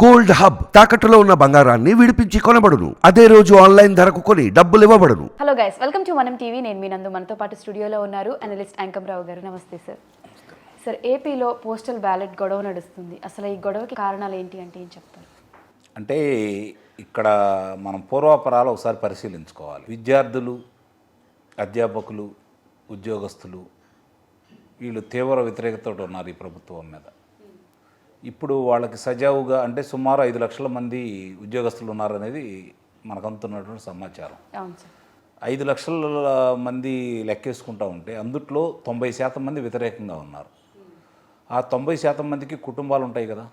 Gold hub తాకట్టులో ఉన్న బంగారాన్ని విడిపించి కొనబడును. అదే రోజు ఆన్లైన్ ధరకు కొని డబ్బులు ఇవ్వబడును. Hello guys welcome to Manam TV. నేను మీ నందు మనతో పాటు స్టూడియోలో ఉన్నారు అనలిస్ట్ రావు గారు. నమస్తే సార్. సార్ ఏపీలో పోస్టల్ బ్యాలెట్ గొడవ నడుస్తుంది. అసలు ఈ గొడవకి కారణాలు ఏంటి అంటే ఏం చెప్తారు? అంటే ఇక్కడ మనం పూర్వాపరాలు ఒకసారి పరిశీలించుకోవాలి. విద్యార్థులు అధ్యాపకులు ఉద్యోగస్తులు వీళ్ళు తీవ్ర వ్యతిరేకతతో ఉన్నారు ఈ ప్రభుత్వం మీద. ఇప్పుడు వాళ్ళకి సజావుగా అంటే సుమారు ఐదు లక్షల మంది ఉద్యోగస్తులు ఉన్నారనేది మనకు అందుతున్నటువంటి సమాచారం. అవును సార్. ఐదు లక్షల మంది లెక్కేసుకుంటా ఉంటే అందుట్లో తొంభై శాతం మంది వ్యతిరేకంగా ఉన్నారు. ఆ తొంభై శాతం మందికి కుటుంబాలు ఉంటాయి కదా.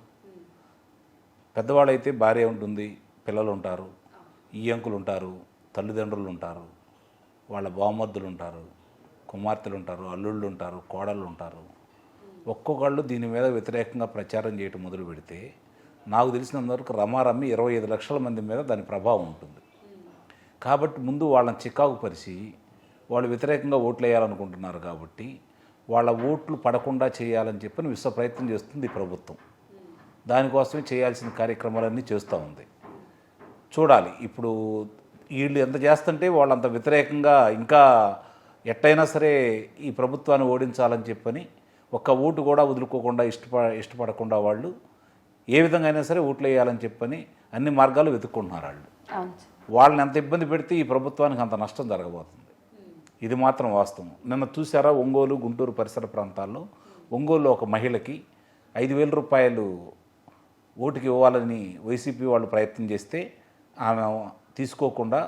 పెద్దవాళ్ళైతే భార్య ఉంటుంది పిల్లలు ఉంటారు ఈయంకులు ఉంటారు తల్లిదండ్రులు ఉంటారు వాళ్ళ బామర్దులు ఉంటారు కుమార్తెలు ఉంటారు అల్లుళ్ళు ఉంటారు కోడళ్ళు ఉంటారు. ఒక్కొక్కళ్ళు దీని మీద వ్యతిరేకంగా ప్రచారం చేయటం మొదలు పెడితే నాకు తెలిసినంతవరకు రమారమ్మి ఇరవై ఐదు లక్షల మంది మీద దాని ప్రభావం ఉంటుంది. కాబట్టి ముందు వాళ్ళని చికాకు పరిచి వాళ్ళు వ్యతిరేకంగా ఓట్లు వేయాలనుకుంటున్నారు కాబట్టి వాళ్ళ ఓట్లు పడకుండా చేయాలని చెప్పని విశ్వ ప్రయత్నం చేస్తుంది ఈ ప్రభుత్వం. దానికోసమే చేయాల్సిన కార్యక్రమాలన్నీ చేస్తూ ఉంది. చూడాలి ఇప్పుడు వీళ్ళు ఎంత చేస్తుంటే వాళ్ళంత వ్యతిరేకంగా ఇంకా ఎట్టయినా సరే ఈ ప్రభుత్వాన్ని ఓడించాలని చెప్పని ఒక్క ఓటు కూడా వదులుకోకుండా ఇష్టప ఇష్టపడకుండా వాళ్ళు ఏ విధంగా అయినా సరే ఓట్లు వేయాలని చెప్పని అన్ని మార్గాలు వెతుక్కుంటున్నారు వాళ్ళు. వాళ్ళని ఎంత ఇబ్బంది పెడితే ఈ ప్రభుత్వానికి అంత నష్టం జరగబోతుంది. ఇది మాత్రం వాస్తవం. నిన్న చూసారా ఒంగోలు గుంటూరు పరిసర ప్రాంతాల్లో? ఒంగోలులో ఒక మహిళకి ఐదు వేల రూపాయలు ఓటుకి ఇవ్వాలని వైసీపీ వాళ్ళు ప్రయత్నం చేస్తే ఆమె తీసుకోకుండా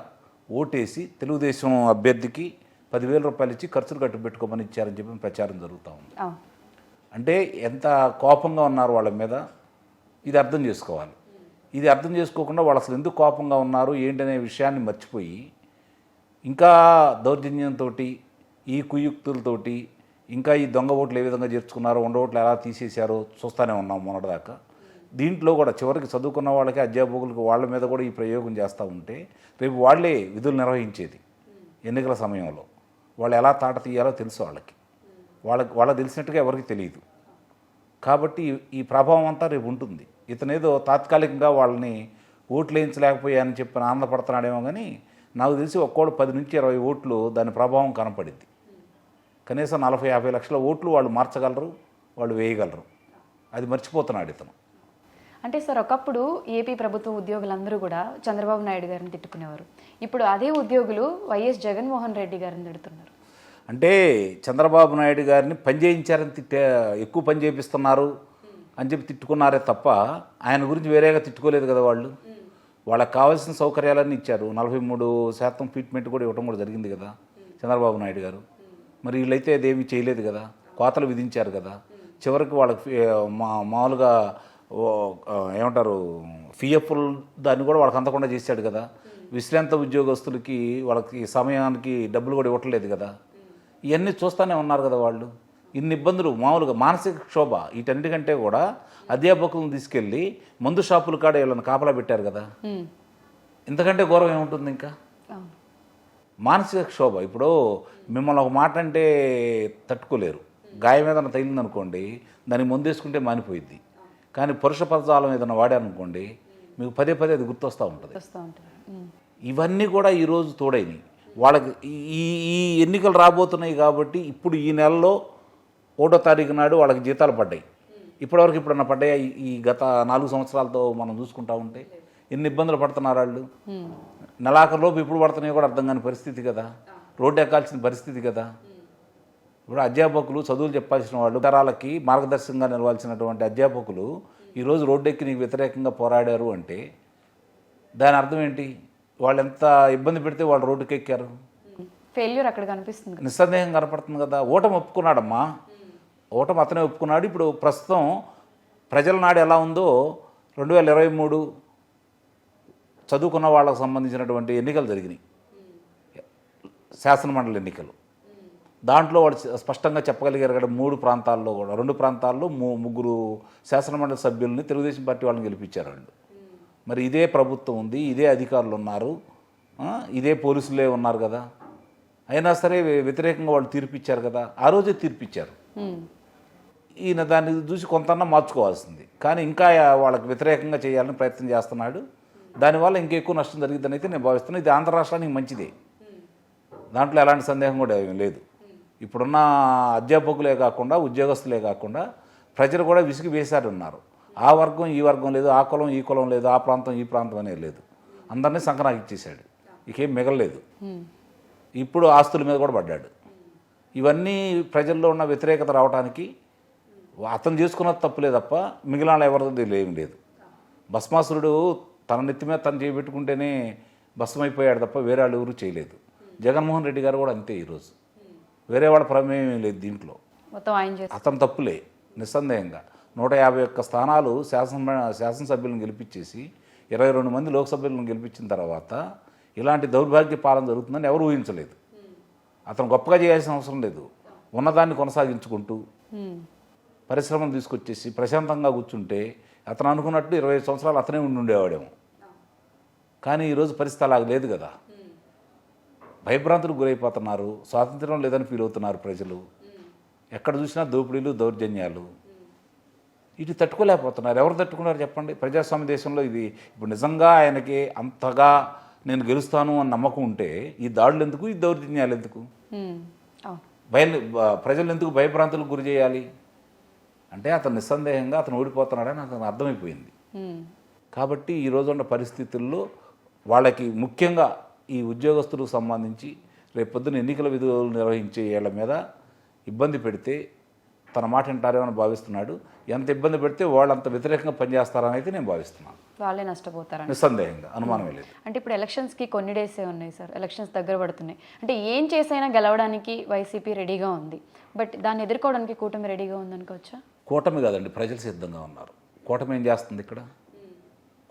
ఓటేసి తెలుగుదేశం అభ్యర్థికి పదివేల రూపాయలు ఇచ్చి ఖర్చులు కట్టు పెట్టుకోమని ఇచ్చారని చెప్పి ప్రచారం జరుగుతూ ఉంది. అంటే ఎంత కోపంగా ఉన్నారు వాళ్ళ మీద ఇది అర్థం చేసుకోవాలి. ఇది అర్థం చేసుకోకుండా వాళ్ళు అసలు ఎందుకు కోపంగా ఉన్నారు ఏంటనే విషయాన్ని మర్చిపోయి ఇంకా దౌర్జన్యంతో ఈ కుయుక్తులతోటి ఇంకా ఈ దొంగ ఓట్లు ఏ విధంగా చేర్చుకున్నారో ఉండ ఓట్లు ఎలా తీసేశారో చూస్తూనే ఉన్నాం మొన్నటిదాకా. దీంట్లో కూడా చివరికి చదువుకున్న వాళ్ళకి అధ్యాపకులకు వాళ్ళ మీద కూడా ఈ ప్రయోగం చేస్తూ ఉంటే రేపు వాళ్ళే విధులు నిర్వహించేది ఎన్నికల సమయంలో. వాళ్ళు ఎలా తాట తీయాలో తెలుసు వాళ్ళకి. వాళ్ళకి వాళ్ళకి తెలిసినట్టుగా ఎవరికి తెలియదు. కాబట్టి ఈ- ప్రభావం అంతా రేపు ఉంటుంది. ఇతనేదో తాత్కాలికంగా వాళ్ళని ఓట్లు వేయించలేకపోయాయని చెప్పి ఆనందపడుతున్నాడేమో కానీ నాకు తెలిసి ఒక్కోళ్ళు పది నుంచి ఇరవై ఓట్లు దాని ప్రభావం కనపడింది కనీసం నలభై యాభై లక్షల ఓట్లు వాళ్ళు మార్చగలరు వాళ్ళు వేయగలరు. అది మర్చిపోతున్నాడు ఇతను. అంటే సార్ ఒకప్పుడు ఏపీ ప్రభుత్వ ఉద్యోగులందరూ కూడా చంద్రబాబు నాయుడు గారిని తిట్టుకునేవారు. ఇప్పుడు అదే ఉద్యోగులు వైఎస్ జగన్మోహన్ రెడ్డి గారిని తిడుతున్నారు. అంటే చంద్రబాబు నాయుడు గారిని పని చేయించారని తిట్టే ఎక్కువ పని చేపిస్తున్నారు అని చెప్పి తిట్టుకున్నారే తప్ప ఆయన గురించి వేరేగా తిట్టుకోలేదు కదా వాళ్ళు. వాళ్ళకి కావాల్సిన సౌకర్యాలన్నీ ఇచ్చారు. నలభై మూడు శాతం ట్రీట్మెంట్ కూడా ఇవ్వడం కూడా జరిగింది కదా చంద్రబాబు నాయుడు గారు. మరి వీళ్ళైతే అదేమీ చేయలేదు కదా. కోతలు విధించారు కదా. చివరికి వాళ్ళకి మా మామూలుగా ఏమంటారు ఫిఎఫ్లు దాన్ని కూడా వాళ్ళకి అందకుండా చేశాడు కదా. విశ్రాంత ఉద్యోగస్తులకి వాళ్ళకి సమయానికి డబ్బులు కూడా ఇవ్వట్లేదు కదా. ఇవన్నీ చూస్తూనే ఉన్నారు కదా వాళ్ళు. ఇన్ని ఇబ్బందులు మామూలుగా మానసిక క్షోభ వీటన్నిటికంటే కూడా అధ్యాపకులను తీసుకెళ్ళి మందు షాపుల కాడ వీళ్ళని కాపలా పెట్టారు కదా. ఇంతకంటే గౌరవం ఏముంటుంది ఇంకా? మానసిక క్షోభ ఇప్పుడు మిమ్మల్ని ఒక మాట అంటే తట్టుకోలేరు. గాయం ఏదైనా తగిలిందనుకోండి దానికి ముందేసుకుంటే మానిపోయిద్ది. కానీ పురుష పదజాలం ఏదైనా వాడారనుకోండి మీకు పదే పదే అది గుర్తొస్తూ ఉంటుంది. ఇవన్నీ కూడా ఈరోజు తోడైనవి. వాళ్ళకి ఈ ఈ ఎన్నికలు రాబోతున్నాయి కాబట్టి ఇప్పుడు ఈ నెలలో ఒకటో తారీఖు నాడు వాళ్ళకి జీతాలు పడ్డాయి. ఇప్పటివరకు ఇప్పుడన్నా పడ్డాయా? ఈ- గత నాలుగు సంవత్సరాలతో మనం చూసుకుంటా ఉంటే ఎన్ని ఇబ్బందులు పడుతున్నారు వాళ్ళు? నెలాఖరులోపు ఇప్పుడు పడుతున్నాయో కూడా అర్థం కాని పరిస్థితి కదా. రోడ్డు ఎక్కాల్సిన పరిస్థితి కదా. ఇప్పుడు అధ్యాపకులు చదువులు చెప్పాల్సిన వాళ్ళు తరాలకి మార్గదర్శకంగా నిలవాల్సినటువంటి అధ్యాపకులు ఈరోజు రోడ్డు ఎక్కి నీకు వ్యతిరేకంగా పోరాడారు అంటే దాని అర్థం ఏంటి? వాళ్ళు ఎంత ఇబ్బంది పెడితే వాళ్ళు రోడ్డుకి ఎక్కారు. ఫెయిల్యూర్ అక్కడ కనిపిస్తుంది. నిస్సందేహం కనపడుతుంది కదా. ఓటమి ఒప్పుకున్నాడమ్మా. ఓటమి అతనే ఒప్పుకున్నాడు. ఇప్పుడు ప్రస్తుతం ప్రజల నాడు ఎలా ఉందో రెండు వేల ఇరవై మూడు చదువుకున్న వాళ్ళకు సంబంధించినటువంటి ఎన్నికలు జరిగినాయి. శాసనమండలి ఎన్నికలు. దాంట్లో వాడు స్పష్టంగా చెప్పగలిగారు కదా మూడు ప్రాంతాల్లో కూడా రెండు ప్రాంతాల్లో ముగ్గురు శాసనమండలి సభ్యుల్ని తెలుగుదేశం పార్టీ వాళ్ళని గెలిపించారు వాళ్ళు మరి ఇదే ప్రభుత్వం ఉంది ఇదే అధికారులు ఉన్నారు ఇదే పోలీసులే ఉన్నారు కదా. అయినా సరే వ్య- వ్యతిరేకంగా వాళ్ళు తీర్పిచ్చారు కదా ఆ రోజే తీర్పిచ్చారు. ఈయన దాన్ని చూసి కొంతన్నా మార్చుకోవాల్సింది. కానీ ఇంకా వాళ్ళకి వ్యతిరేకంగా చేయాలని ప్రయత్నం చేస్తున్నాడు. దానివల్ల ఇంకా ఎక్కువ నష్టం జరిగిద్దని అయితే నేను భావిస్తున్నాను ఇది ఆంధ్ర రాష్ట్రానికి మంచిదే. దాంట్లో ఎలాంటి సందేహం కూడా ఏమీ లేదు. ఇప్పుడున్న అధ్యాపకులే కాకుండా ఉద్యోగస్తులే కాకుండా ప్రజలు కూడా విసిగి వేశారు ఉన్నారు ఆ వర్గం ఈ వర్గం లేదు ఆ కులం ఈ కులం లేదు ఆ ప్రాంతం ఈ ప్రాంతం అనేది లేదు. అందరినీ సంకనాకి ఇచ్చేశాడు. ఇకేం మిగలలేదు. ఇప్పుడు ఆస్తుల మీద కూడా పడ్డాడు. ఇవన్నీ ప్రజల్లో ఉన్న వ్యతిరేకత రావడానికి అతను చేసుకున్నది తప్పులే తప్ప మిగిలిన ఎవరిది ఏమి లేదు. భస్మాసురుడు తన నెత్తి మీద తను చేపెట్టుకుంటేనే భస్మైపోయాడు తప్ప వేరే వాళ్ళు ఎవరు చేయలేదు. జగన్మోహన్ రెడ్డి గారు కూడా అంతే ఈరోజు. వేరే వాళ్ళ ప్రమేయం లేదు దీంట్లో. అతను తప్పులే నిస్సందేహంగా. నూట యాభై ఒక్క స్థానాలు శాసన శాసనసభ్యులను గెలిపించేసి ఇరవై రెండు మంది లోక్సభ్యులను గెలిపించిన తర్వాత ఇలాంటి దౌర్భాగ్య పాలన జరుగుతుందని ఎవరు ఊహించలేదు. అతను గొప్పగా చేయాల్సిన అవసరం లేదు. ఉన్నదాన్ని కొనసాగించుకుంటూ ఉమ్. పరిశ్రమలు తీసుకొచ్చేసి ప్రశాంతంగా కూర్చుంటే అతను అనుకున్నట్టు ఇరవై సంవత్సరాలు అతనే ఉండి ఉండేవాడేమో. కానీ ఈరోజు పరిస్థితి అలాగ లేదు కదా. భయభ్రాంతులకు గురైపోతున్నారు స్వాతంత్రం లేదని ఫీల్ అవుతున్నారు ప్రజలు. ఎక్కడ చూసినా దోపిడీలు దౌర్జన్యాలు. ఇటు తట్టుకోలేకపోతున్నారు. ఎవరు తట్టుకున్నారు చెప్పండి? ప్రజాస్వామ్య దేశంలో ఇది ఇప్పుడు నిజంగా ఆయనకి అంతగా నేను గెలుస్తాను అని నమ్మకం ఉంటే ఈ దాడులు ఎందుకు? ఈ దౌర్జన్యాలు ఎందుకు? బ- ప్రజలు ఎందుకు భయభ్రాంతులకు గురి చేయాలి? అంటే అతను నిస్సందేహంగా అతను ఓడిపోతున్నాడని అతను అర్థమైపోయింది. కాబట్టి ఈ రోజు ఉన్న పరిస్థితుల్లో వాళ్ళకి ముఖ్యంగా ఈ ఉద్యోగస్తులకు సంబంధించి రేపొద్దున ఎన్నికల విధులు నిర్వహించే వీళ్ళ మీద ఇబ్బంది పెడితే తన మాట వింటారేమో అని భావిస్తున్నాడు. ఎంత ఇబ్బంది పెడితే వాళ్ళు అంత వ్యతిరేకంగా పనిచేస్తారని అయితే నేను భావిస్తున్నాను. వాళ్ళే నష్టపోతారండి నిస్సందేహంగా అనుమానమే లేదు. అంటే ఇప్పుడు ఎలక్షన్స్కి కొన్ని డేసే ఉన్నాయి సార్ ఎలక్షన్స్ దగ్గర పడుతున్నాయి. అంటే ఏం చేసైనా గెలవడానికి వైసీపీ రెడీగా ఉంది. బట్ దాన్ని ఎదుర్కోవడానికి కూటమి రెడీగా ఉందనుకోవచ్చా కూటమి కాదండి ప్రజలు సిద్ధంగా ఉన్నారు. కూటమి ఏం చేస్తుంది ఇక్కడ?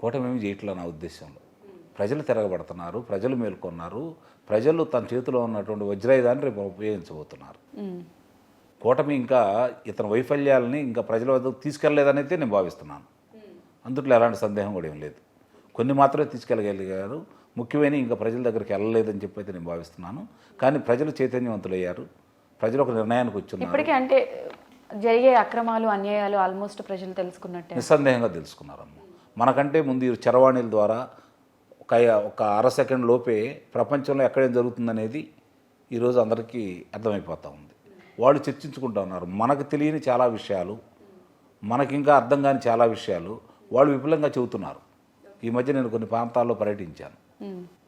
కూటమి ఏమి చేయట్లే నా ఉద్దేశంలో ప్రజలు తిరగబడుతున్నారు ప్రజలు మేల్కొన్నారు ప్రజలు తన చేతిలో ఉన్నటువంటి వజ్రాయుధాన్ని రేపు ఉపయోగించబోతున్నారు. కూటమి ఇంకా ఇతని వైఫల్యాలని ఇంకా ప్రజల వద్దకు తీసుకెళ్ళలేదనైతే నేను భావిస్తున్నాను. అందుట్లో ఎలాంటి సందేహం కూడా ఏం లేదు. కొన్ని మాత్రమే తీసుకెళ్ళగలిగారు. ముఖ్యమైన ఇంకా ప్రజల దగ్గరికి వెళ్ళలేదని చెప్పి అయితే నేను భావిస్తున్నాను. కానీ ప్రజలు చైతన్యవంతులయ్యారు. ప్రజలు ఒక నిర్ణయానికి వచ్చున్నారు. ఇప్పటికే అంటే జరిగే అక్రమాలు అన్యాయాలు ఆల్మోస్ట్ ప్రజలు తెలుసుకున్నట్టే. నిస్సందేహంగా తెలుసుకున్నారమ్మ. మనకంటే ముందు ఈ చరవాణిల ద్వారా ఒక ఒక అర సెకండ్ లోపే ప్రపంచంలో ఎక్కడేం జరుగుతుందనేది ఈరోజు అందరికీ అర్థమైపోతూ ఉంది. వాళ్ళు చర్చించుకుంటూ ఉన్నారు. మనకు తెలియని చాలా విషయాలు మనకి ఇంకా అర్థం కాని చాలా విషయాలు వాళ్ళు విపులంగా చెబుతున్నారు. ఈ మధ్య నేను కొన్ని ప్రాంతాల్లో పర్యటించాను.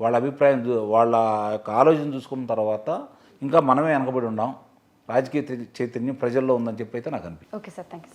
వాళ్ళ అభిప్రాయం వాళ్ళ యొక్క ఆలోచన చూసుకున్న తర్వాత ఇంకా మనమే వెనకబడి ఉన్నాం రాజకీయ చైతన్యం ప్రజల్లో ఉందని చెప్పి అయితే నాకు అనిపి ఓకే సార్ థ్యాంక్ యూ